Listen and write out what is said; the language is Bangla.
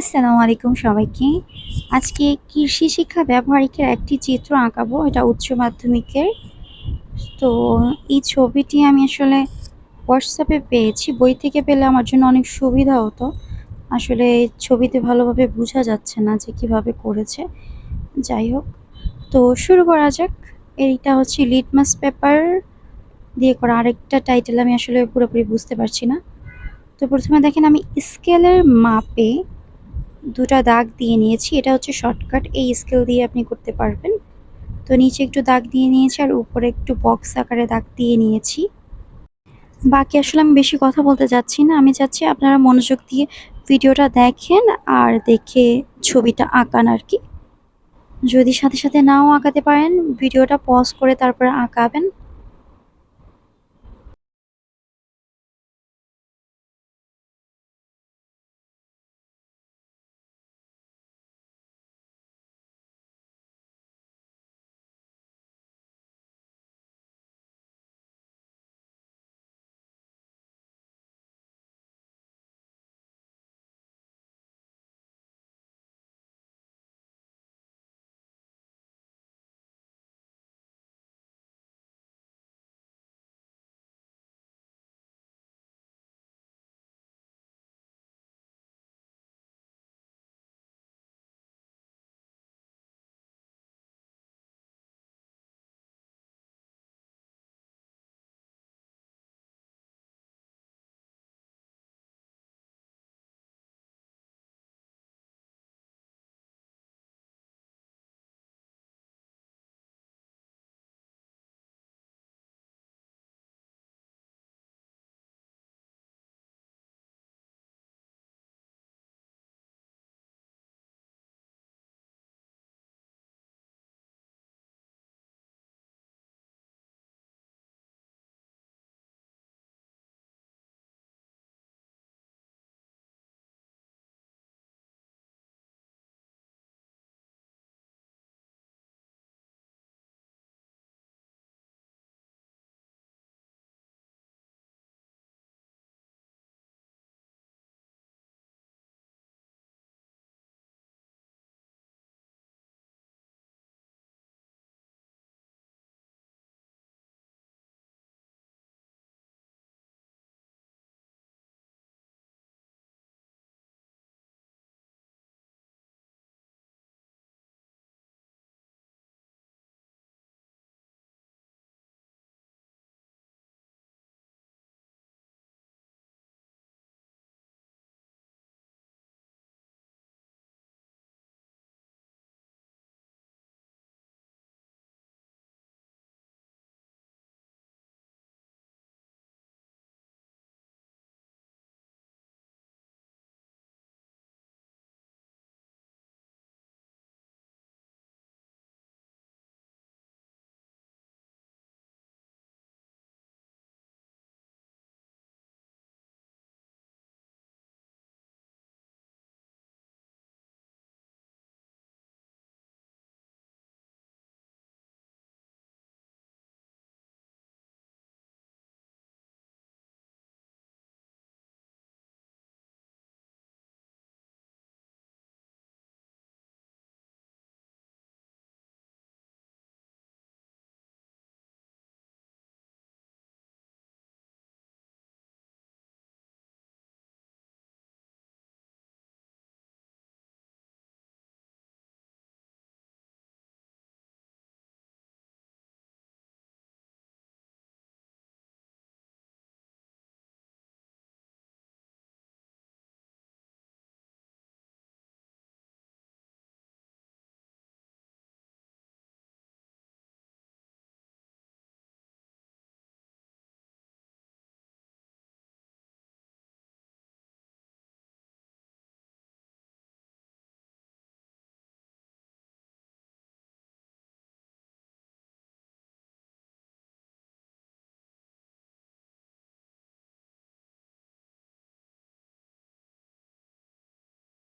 আসসালামু আলাইকুম সবাইকে। আজকে কৃষি শিক্ষা ব্যবহারিকের একটি চিত্র আঁকাবো, এটা উচ্চ মাধ্যমিকের। তো এই ছবিটি আমি আসলে হোয়াটসঅ্যাপে পেয়েছি, বই থেকে পেলে আমার জন্য অনেক সুবিধা হতো। আসলে ছবিতে ভালোভাবে বোঝা যাচ্ছে না যে কীভাবে করেছে। যাই হোক, তো শুরু করা যাক। এইটা হচ্ছে লিটমাস পেপার দিয়ে করা আরেকটা টাইটেল আমি আসলে পুরোপুরি বুঝতে পারছি না। তো প্রথমে দেখেন আমি স্কেলের মাপে দুটা দাগ দিয়ে নিয়েছি। এটা হচ্ছে শর্টকাট। এই স্কেল দিয়ে আপনি করতে পারবেন। তো নিচে একটু দাগ দিয়ে নিয়েছি আর উপরে একটু বক্স আকারে দাগ দিয়ে নিয়েছি। বাকি আসলে আমি বেশি কথা বলতে যাচ্ছি না। আমি চাচ্ছি আপনারা মনোযোগ দিয়ে ভিডিওটা দেখেন আর দেখে ছবিটা আঁকান আর কি। যদি সাথে সাথে নাও আঁকাতে পারেন, ভিডিওটা পজ করে তারপরে আঁকাবেন।